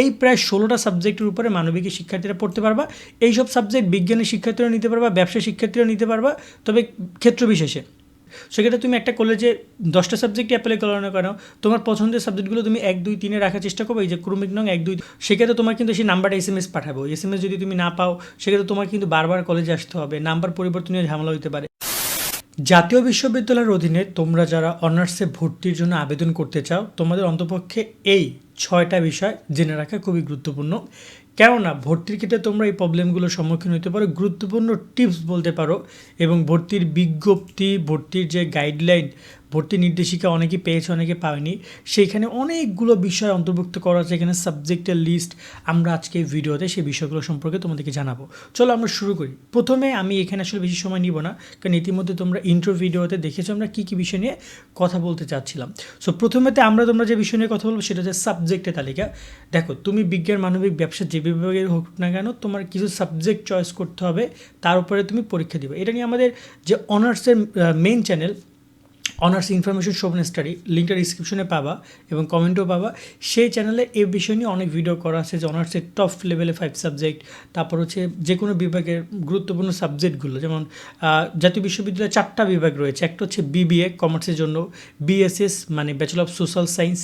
এই প্রায় ষোলোটা সাবজেক্টের উপরে মানবিকের শিক্ষার্থীরা পড়তে পারবা। এইসব সাবজেক্ট বিজ্ঞানের শিক্ষার্থীরা নিতে পারবা ব্যবসা শিক্ষার্থীরা নিতে পারবা, তবে ক্ষেত্র বিশেষে। সেক্ষেত্রে তুমি একটা কলেজে দশটা সাবজেক্টই অ্যাপ্লাই করো না তোমার পছন্দের সাবজেক্টগুলো তুমি এক, দুই, তিনে রাখার চেষ্টা করবে, এই যে ক্রমিক নং এক, দুই সেক্ষেত্রে তোমার কিন্তু সেই নাম্বারটা এস এম এস পাঠাবো। এস এম এস যদি তুমি না পাও, সেক্ষেত্রে তোমার কিন্তু বারবার কলেজে আসতে হবে নাম্বার পরিবর্তনীয় ঝামেলা হতে পারে। জাতীয় বিশ্ববিদ্যালয়ের অধীনে তোমরা যারা অনার্সে ভর্তির জন্য আবেদন করতে চাও, তোমাদের অন্তপক্ষে এই ছয়টা বিষয় জেনে রাখা খুবই গুরুত্বপূর্ণ। কেননা, ভর্তির ক্ষেত্রে তোমরা এই প্রবলেমগুলোর সম্মুখীন হতে পারো, গুরুত্বপূর্ণ টিপস বলতে পারো এবং ভর্তির বিজ্ঞপ্তি, ভর্তির যে গাইডলাইন ভর্তি নির্দেশিকা অনেকে পেয়েছে, অনেকে পায়নি। সেইখানে অনেকগুলো বিষয় অন্তর্ভুক্ত করা আছে। এখানে সাবজেক্টের লিস্ট আমরা আজকে ভিডিওতে সেই বিষয়গুলো সম্পর্কে তোমাদেরকে জানাব। চলো আমরা শুরু করি। প্রথমে আমি এখানে আসলে বেশি সময় নিব না, কারণ ইতিমধ্যে তোমরা ইন্ট্রো ভিডিওতে দেখেছ, আমরা কী কী বিষয় নিয়ে কথা বলতে চাচ্ছিলাম। সো প্রথমেতে আমরা তোমরা যে বিষয় নিয়ে কথা বলব, সেটা হচ্ছে সাবজেক্টের তালিকা। দেখো, তুমি বিজ্ঞান, মানবিক, ব্যবসা যে বিভাগের হোক না কেন, তোমার কিছু সাবজেক্ট চয়েস করতে হবে, তার উপরে তুমি পরীক্ষা দিবে। এটা নিয়ে আমাদের যে অনার্সের main channel honours information Shovan study লিঙ্কটা ডিসক্রিপশনে পাবা এবং কমেন্টও পাবা। সেই চ্যানেলে এই বিষয় নিয়ে অনেক ভিডিও করা আছে যে অনার্সের টপ লেভেলে ফাইভ সাবজেক্ট তারপর হচ্ছে যে কোনো বিভাগের গুরুত্বপূর্ণ সাবজেক্টগুলো যেমন জাতীয় বিশ্ববিদ্যালয়ে চারটা বিভাগ রয়েছে। একটা হচ্ছে বিবিএ কমার্সের জন্য। বিএসএস মানে bachelor of social science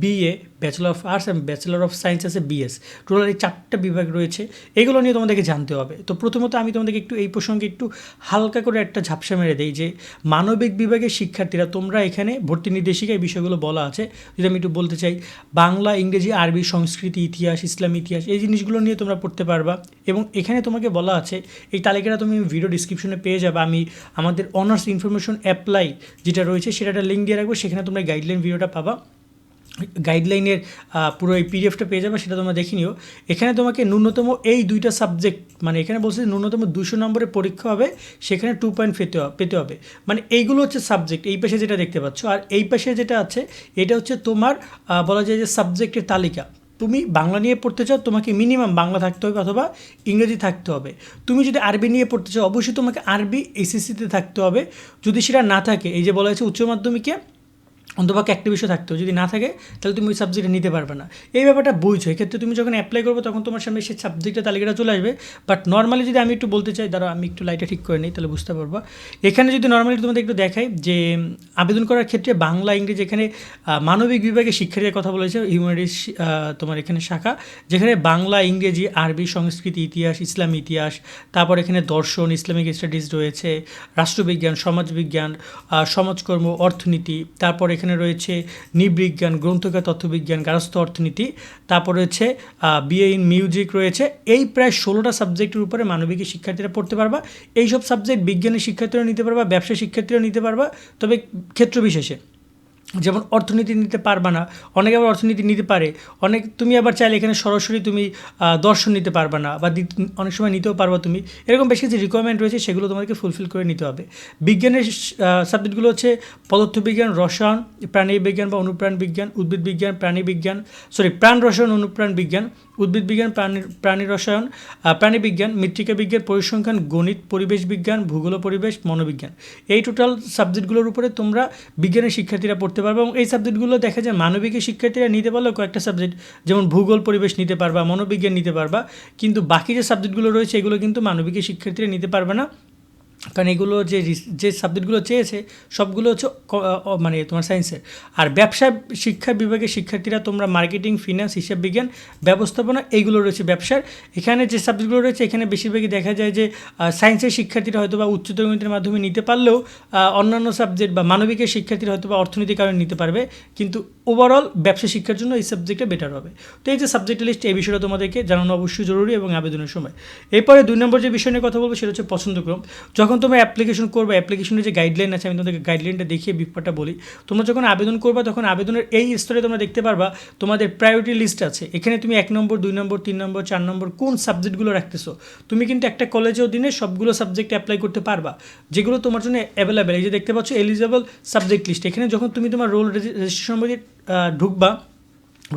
BA bachelor of arts and bachelor of science আছে বিএস টোটাল এই চারটা বিভাগ রয়েছে। এগুলো নিয়ে তোমাদেরকে জানতে হবে। তো প্রথমত আমি তোমাদেরকে একটু এই প্রসঙ্গে একটু হালকা করে একটা ঝাপসা মেরে দিই যে মানবিক বিভাগের শিক্ষার্থীরা তোমরা এখানে ভর্তি নির্দেশিকায় বিষয়গুলো বলা আছে। যদি আমি একটু বলতে চাই, বাংলা, ইংরেজি, আরবি, সংস্কৃতি, ইতিহাস, ইসলাম, ইতিহাস, এই জিনিসগুলো নিয়ে তোমরা পড়তে পারবা। এবং এখানে তোমাকে বলা আছে, এই তালিকাটা তুমি ভিডিও ডিসক্রিপশনে পেয়ে যাবে। আমি আমাদের অনার্স ইনফরমেশন অ্যাপ্লাই যেটা রয়েছে সেটা লিঙ্ক দিয়ে রাখব। সেখানে তোমরা গাইডলাইন ভিডিওটা পাবা। গাইডলাইনের পুরো এই পিডিএফটা পেয়ে যাবে, সেটা তোমরা দেখে নিও। এখানে তোমাকে ন্যূনতম এই দুইটা সাবজেক্ট মানে এখানে বলছে ন্যূনতম দুশো নম্বরের পরীক্ষা হবে, সেখানে টু পয়েন্ট পেতে পেতে হবে। মানে এইগুলো হচ্ছে সাবজেক্ট এই পাশে যেটা দেখতে পাচ্ছ। আর এই পাশে যেটা আছে, এটা হচ্ছে তোমার বলা যায় যে সাবজেক্টের তালিকা। তুমি বাংলা নিয়ে পড়তে চাও, তোমাকে মিনিমাম বাংলা থাকতে হবে অথবা ইংরেজি থাকতে হবে। তুমি যদি আরবি নিয়ে পড়তে চাও, অবশ্যই তোমাকে আরবি এসএসসিতে থাকতে হবে। যদি সেটা না থাকে, এই যে বলা হয়েছে উচ্চ মাধ্যমিকে অন্তপক্ষে একটা বিষয় থাকতে হবে। যদি না থাকে, তাহলে তুমি ওই সাবজেক্টে নিতে পারবে না। এই ব্যাপারটা বুঝছ। এক্ষেত্রে তুমি যখন অ্যাপ্লাই করবে, তখন তোমার সামনে সেই সাবজেক্টের তালিকাটা চলে আসবে। বাট নর্মালি যদি আমি একটু বলতে চাই দাঁড়া আমি একটু লাইটটা ঠিক করে নিই, তাহলে বুঝতে পারব। এখানে যদি নর্মালি তোমাদের একটু দেখাই যে আবেদন করার ক্ষেত্রে বাংলা, ইংরেজি এখানে মানবিক বিভাগে শিক্ষার্থীর কথা বলেছে হিউম্যানিটিস তোমার এখানে শাখা, যেখানে বাংলা, ইংরেজি, আরবি, সংস্কৃতি, ইতিহাস, ইসলাম, ইতিহাস, তারপর এখানে দর্শন, ইসলামিক স্টাডিজ রয়েছে, রাষ্ট্রবিজ্ঞান, সমাজবিজ্ঞান সমাজকর্ম, অর্থনীতি, তারপর এখানে রয়েছে নৃবিজ্ঞান, গ্রন্থকার, তথ্যবিজ্ঞান, গারস্থ অর্থনীতি, তারপর রয়েছে বিএ ইন মিউজিক রয়েছে। এই প্রায় ষোলোটা সাবজেক্টের উপরে মানবিকী শিক্ষার্থীরা পড়তে পারবা। এইসব সাবজেক্ট বিজ্ঞানের শিক্ষার্থীরা নিতে পারবা ব্যবসা শিক্ষার্থীরা নিতে পারবা, তবে ক্ষেত্র বিশেষে। যেমন অর্থনীতি নিতে পারবা না, অনেকে আবার অর্থনীতি নিতে পারে। অনেক, তুমি আবার চাইলে এখানে সরাসরি তুমি দর্শন নিতে পারবা না বা অনেক সময় নিতেও পারবা তুমি। এরকম বেশ কিছু রিকোয়ারমেন্ট রয়েছে, সেগুলো তোমাকে ফুলফিল করে নিতে হবে। বিজ্ঞানের সাবজেক্টগুলো হচ্ছে পদার্থবিজ্ঞান, রসায়ন প্রাণী বিজ্ঞান বা অনুপ্রাণ বিজ্ঞান, উদ্ভিদ বিজ্ঞান, প্রাণী বিজ্ঞান সরি প্রাণ রসায়ন, অনুপ্রাণ বিজ্ঞান, উদ্ভিদ বিজ্ঞান, প্রাণী প্রাণী রসায়ন প্রাণী বিজ্ঞান, মৃত্তিকা বিজ্ঞান, পরিসংখ্যান, গণিত, পরিবেশ বিজ্ঞান, ভূগোল পরিবেশ, মনোবিজ্ঞান। এই টোটাল সাবজেক্টগুলোর উপরে তোমরা বিজ্ঞানের শিক্ষার্থীরা পড়তে পারবে এবং এই সাবজেক্টগুলো দেখা যায় মানবিকের শিক্ষার্থীরা নিতে পারলেও কয়েকটা সাবজেক্ট যেমন ভূগোল, পরিবেশ নিতে পারবা, মনোবিজ্ঞান নিতে পারবা, কিন্তু বাকি যে সাবজেক্টগুলো রয়েছে, এগুলো কিন্তু মানবিকের শিক্ষার্থীরা নিতে পারবে না। কারণ এগুলো যে যে সাবজেক্টগুলো চেয়েছে, সবগুলো হচ্ছে মানে তোমার সায়েন্সের আর ব্যবসা, শিক্ষা বিভাগের শিক্ষার্থীরা তোমরা মার্কেটিং ফিনান্স হিসাব বিজ্ঞান, ব্যবস্থাপনা এইগুলো রয়েছে ব্যবসার। এখানে যে সাবজেক্টগুলো রয়েছে, এখানে বেশিরভাগই দেখা যায় যে সায়েন্সের শিক্ষার্থীরা হয়তো বা উচ্চতর গণিতের মাধ্যমে নিতে পারলেও অন্যান্য সাবজেক্ট বা মানবিকের শিক্ষার্থীরা হয়তো বা অর্থনৈতিক কারণে নিতে পারবে। কিন্তু ওভারঅল ব্যবসা শিক্ষার জন্য এই সাবজেক্টটা বেটার হবে। তো এই যে সাবজেক্ট লিস্ট এই বিষয়টা তোমাদেরকে জানানো অবশ্যই জরুরি এবং আবেদনের সময়। এরপরে দুই নম্বর যে বিষয় নিয়ে কথা বলব, সেটা হচ্ছে পছন্দক্রম। যখন তোমরা অ্যাপ্লিকেশন করবে অ্যাপ্লিকেশনের যে গাইডলাইন আছে, আমি তোমাদেরকে গাইডলাইনটা দেখিয়ে ব্যাপারটা বলি। তোমরা যখন আবেদন করবে, তখন আবেদনের এই স্তরে তোমরা দেখতে পারবা, তোমাদের প্রায়োরিটি লিস্ট আছে। এখানে তুমি এক নম্বর, দুই নম্বর, তিন নম্বর, চার নম্বর, কোন সাবজেক্টগুলো রাখতেছো? তুমি কিন্তু একটা কলেজের অধীনে সবগুলো সাবজেক্ট অ্যাপ্লাই করতে পারবা, যেগুলো তোমার জন্য অ্যাভেলেবেল এই যে দেখতে পাচ্ছ এলিজেবল সাবজেক্ট লিস্ট এখানে যখন তুমি তোমার রোল রেজিস্ট্রেশন ঢুকবা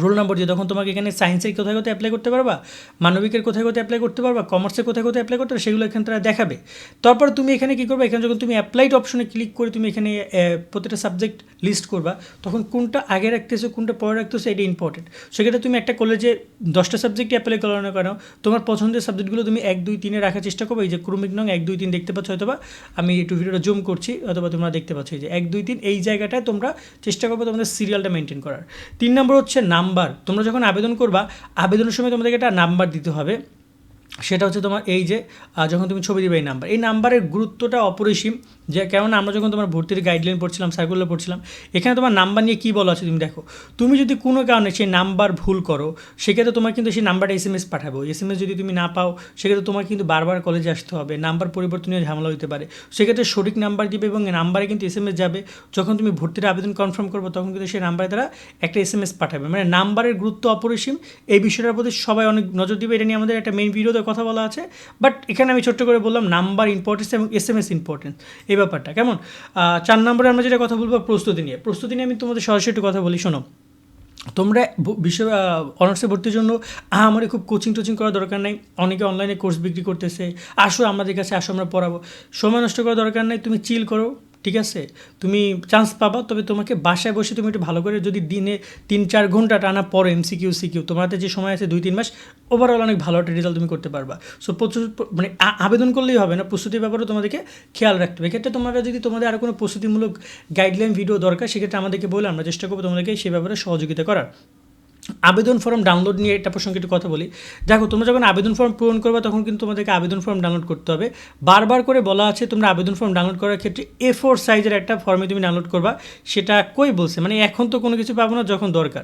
রোল নম্বর দিয়ে তখন তোমাকে এখানে সায়েন্সের কোথায় কোথায় অ্যাপ্লাই করতে পারবা, মানবিকের কোথায় কোথায় অ্যাপ্লাই করতে পারবা কমার্সের কোথায় কোথায় অ্যাপ্লাই করতে পারবা, সেগুলো এখানে তারা দেখাবে। তারপর তুমি এখানে কী করবে? এখানে যখন তুমি অ্যাপ্লাইড অপশনে ক্লিক করে তুমি এখানে প্রতিটা সাবজেক্ট লিস্ট করবা, তখন কোনটা আগে রাখতেছো, কোনটা পরে রাখতেছো এটা ইম্পর্টেন্ট সেক্ষেত্রে তুমি একটা কলেজে দশটা সাবজেক্টই অ্যাপ্লাই করো না কেন, তোমার পছন্দের সাবজেক্টগুলো তুমি এক, দুই, তিনে রাখার চেষ্টা করবে। এই যে ক্রমিক নং, এক, দুই, তিন দেখতে পাচ্ছ হয়তোবা, আমি একটু ভিডিওটা জুম করছি অথবা তোমরা দেখতে পাচ্ছ। এই যে এক, দুই, তিন, এই জায়গাটায় তোমরা চেষ্টা করবে তোমাদের সিরিয়ালটা মেনটেন করার। তিন নম্বর হচ্ছে নাম্বার তোমরা যখন আবেদন করবা আবেদনের সময় তোমাদেরকে একটা নাম্বার দিতে হবে। সেটা হচ্ছে তোমার এই যে যখন তুমি ছবি দিবে এই নাম্বার এই নাম্বারের গুরুত্বটা অপরিসীম, যে কেননা আমরা যখন তোমার ভর্তির গাইডলাইন পড়ছিলাম সার্কুলার পড়ছিলাম, এখানে তোমার নাম্বার নিয়ে কী বলা আছে তুমি দেখো। তুমি যদি কোনো কারণে সেই নাম্বার ভুল করো, সেক্ষেত্রে তোমার কিন্তু সেই নাম্বারটা এস এম এস পাঠাবো। এস এম এস যদি তুমি না পাও, সেক্ষেত্রে তোমার কিন্তু বারবার কলেজে আসতে হবে নাম্বার পরিবর্তনীয় ঝামেলা হতে পারে। সেক্ষেত্রে সঠিক নাম্বার দিবে এবং নাম্বারে কিন্তু এস এম এস যাবে। যখন তুমি ভর্তির আবেদন কনফার্ম করব, তখন কিন্তু সেই নাম্বারে তারা একটা এস এম এস পাঠাবে। মানে নাম্বারের গুরুত্ব অপরিসীম, এই বিষয়টার প্রতি সবাই অনেক নজর দিবে। এটা নিয়ে আমাদের একটা মেইন ভিডিওতে কথা বলা আছে বাট এখানে আমি ছোট্ট করে বললাম নাম্বার ইম্পর্টেন্স এবং এস এম এস ইম্পর্টেন্স এই ব্যাপারটা। কেমন? চার নম্বরে আমরা যেটা কথা বলব, প্রস্তুতি নিয়ে। প্রস্তুতি নিয়ে আমি তোমাদের সরাসরি একটু কথা বলি, শোনো। তোমরা বিশ্ব অনার্সে ভর্তির জন্য আমার খুব কোচিং টোচিং করার দরকার নেই। অনেকে অনলাইনে কোর্স বিক্রি করতেছে। আসো আমাদের কাছে, আসো আমরা পড়াবো। সময় নষ্ট করার দরকার নেই, তুমি চিল করো। ঠিক আছে? তুমি চান্স পাবা, তবে তোমাকে বাসায় বসে তুমি একটু ভালো করে যদি দিনে তিন, চার ঘণ্টা টানা পড়ো এমসিকিউ সিকিউ তোমার হাতে যে সময় আছে দুই, তিন মাস ওভারঅল অনেক ভালো একটা রেজাল্ট তুমি করতে পারবা। সো প্রচুর মানে আবেদন করলেই হবে না, প্রস্তুতির ব্যাপারেও তোমাদেরকে খেয়াল রাখতে হবে। এক্ষেত্রে তোমরা যদি তোমাদের আরও কোনো প্রস্তুতিমূলক গাইডলাইন ভিডিও দরকার, সেক্ষেত্রে আমাদেরকে বলে আমরা চেষ্টা করব তোমাদেরকে সেই ব্যাপারে সহযোগিতা করার। আবেদন ফর্ম ডাউনলোড নিয়ে এটা প্রসঙ্গে একটু কথা বলি। দেখো, তোমরা যখন আবেদন ফর্ম পূরণ করবে, তখন কিন্তু তোমাদেরকে আবেদন ফর্ম ডাউনলোড করতে হবে। বারবার করে বলা আছে, তোমরা আবেদন ফর্ম ডাউনলোড করার ক্ষেত্রে এ ফোর সাইজের একটা ফর্মে তুমি ডাউনলোড করবা। সেটা কই বলছে? মানে এখন তো কোনো কিছু পাবো না, যখন দরকার।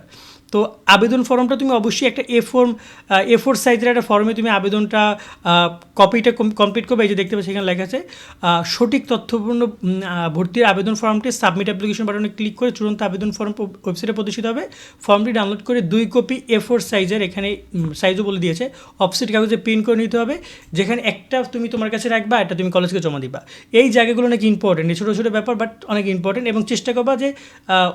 তো আবেদন ফর্মটা তুমি অবশ্যই একটা এ ফর্ম এ ফোর সাইজের একটা ফর্মে তুমি আবেদনটা কপিটা কমপ্লিট করবে। এই যে দেখতে পাচ্ছি এখানে লেখা আছে সঠিক তথ্যপূর্ণ ভর্তির আবেদন ফর্মটি সাবমিট অ্যাপ্লিকেশন বাটনে ক্লিক করে চূড়ান্ত আবেদন ফর্ম ওয়েবসাইটে প্রদর্শিত হবে। ফর্মটি ডাউনলোড করে দুই কপি এ ফোর সাইজের এখানে সাইজও বলে দিয়েছে। অফসেট কাগজে প্রিন্ট করে নিতে হবে। যেখানে একটা তুমি তোমার কাছে রাখবা, একটা তুমি কলেজকে জমা দিবা। এই জায়গাগুলো নাকি ইম্পর্টেন্ট ছোটো ছোটো ব্যাপার বাট অনেক ইম্পর্টেন্ট এবং চেষ্টা করবা যে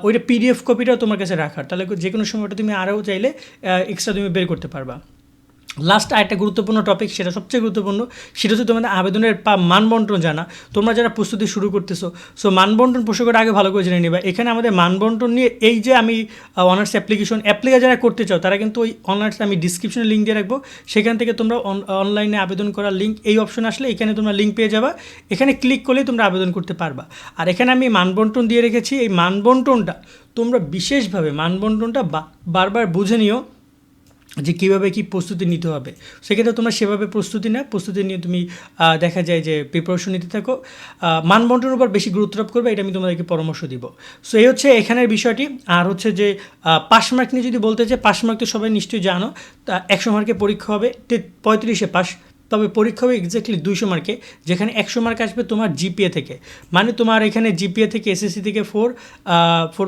ওইটা পিডিএফ কপিটাও তোমার কাছে রাখার। তাহলে যে কোনো সময় ওটা তুমি আরও চাইলে এক্সট্রা তুমি বের করতে পারবা। লাস্ট আরেকটা গুরুত্বপূর্ণ টপিক সেটা সবচেয়ে গুরুত্বপূর্ণ, সেটা হচ্ছে তোমাদের আবেদনের পা মানবন্টন জানা। তোমরা যারা প্রস্তুতি শুরু করতেছো সো মানবন্টন প্রসঙ্গটা আগে ভালো করে জেনে নেবা। এখানে আমাদের মানবন্টন নিয়ে এই যে আমি অনার্স অ্যাপ্লিকেশন অ্যাপ্লাই যারা করতে চাও, তারা কিন্তু ওই অনার্স আমি ডিসক্রিপশনে লিঙ্ক দিয়ে রাখব। সেখান থেকে তোমরা অনলাইনে আবেদন করার লিঙ্ক এই অপশন আসলে এখানে তোমরা লিঙ্ক পেয়ে যাবা। এখানে ক্লিক করলেই তোমরা আবেদন করতে পারবা। আর এখানে আমি মানবন্টন দিয়ে রেখেছি। এই মানবন্টনটা তোমরা বিশেষভাবে, মানবন্টনটা বারবার বুঝে নিও। যে কীভাবে কী প্রস্তুতি নিতে হবে। সেক্ষেত্রে তোমরা সেভাবে প্রস্তুতি না প্রস্তুতি নিয়ে তুমি দেখা যায় যে প্রিপারেশন নিতে থাকো। মানবন্টনের উপর বেশি গুরুত্ব আরোপ করবে, এটা আমি তোমাদেরকে পরামর্শ দিব। সো এই হচ্ছে এখানের বিষয়টি। আর হচ্ছে যে পাস মার্ক নিয়ে যদি বলতে চাই পাস মার্ক তো সবাই নিশ্চয়ই জানো। তা একশো মার্কে পরীক্ষা হবে পঁয়ত্রিশে পাস তবে পরীক্ষা হবে এক্স্যাক্টলি দুইশো মার্কে যেখানে একশো মার্ক আসবে তোমার জিপিএ থেকে। মানে তোমার এখানে জিপিএ থেকে এসএসসি থেকে ফোর ফোর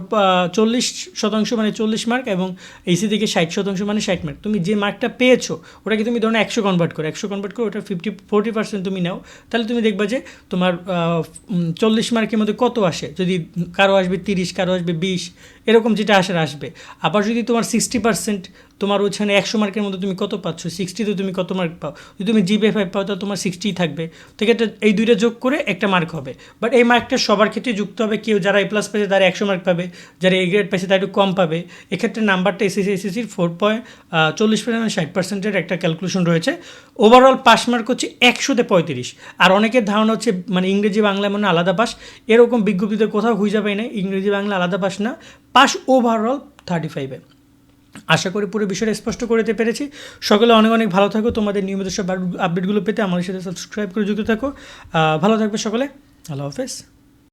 চল্লিশ শতাংশ মানে চল্লিশ মার্ক এবং এসি থেকে ষাট শতাংশ মানে ষাট মার্ক তুমি যে মার্কটা পেয়েছ, ওটাকে তুমি ধরো একশো কনভার্ট করো। একশো কনভার্ট করো, ওটা ফিফটি ফোর্টি পার্সেন্ট তুমি নাও। তাহলে তুমি দেখবা যে তোমার চল্লিশ মার্কের মধ্যে কত আসে? যদি কারও আসবে তিরিশ, কারও আসবে বিশ এরকম যেটা আসার আসবে। আবার যদি তোমার সিক্সটি পার্সেন্ট তোমার ওইখানে একশো মার্কের মধ্যে তুমি কত পাচ্ছ? সিক্সটিতে তুমি কত মার্ক পাও? যদি তুমি জিপে ফাইভ পাও, তাহলে তোমার সিক্সটিই থাকবে। তো এটা এই দুইটা যোগ করে একটা মার্ক হবে। বাট এই মার্কটা সবার ক্ষেত্রে যুক্ত হবে। কেউ যারা এ প্লাস পেয়েছে তারা একশো মার্ক পাবে। যারা এ গ্রেড পেয়েছে তারা একটু কম পাবে। এক্ষেত্রে নাম্বারটা এসএসসি এসএসসির ফোর পয়েন্ট চল্লিশ পার্সেন্ট ষাট পার্সেন্টের একটা ক্যালকুলেশন রয়েছে। ওভারঅল পাস মার্ক হচ্ছে একশোতে পঁয়ত্রিশ। আর অনেকের ধারণা হচ্ছে মানে ইংরেজি বাংলা মানে আলাদা পাস এরকম বিজ্ঞপ্তিতে কোথাও খুঁজে পাই না। ইংরেজি বাংলা আলাদা পাস না। পাস ওভারঅল থার্টি ফাইভে আশা করি পুরো বিষয়টা স্পষ্ট করে দিতে পেরেছি। সকলে অনেক অনেক ভালো থাকো। তোমাদের নিয়মিত সব আপডেটগুলো পেতে আমাদের সাথে সাবস্ক্রাইব করে যুক্ত থাকো। ভালো থাকবে সকলে। আল্লাহ হাফেজ।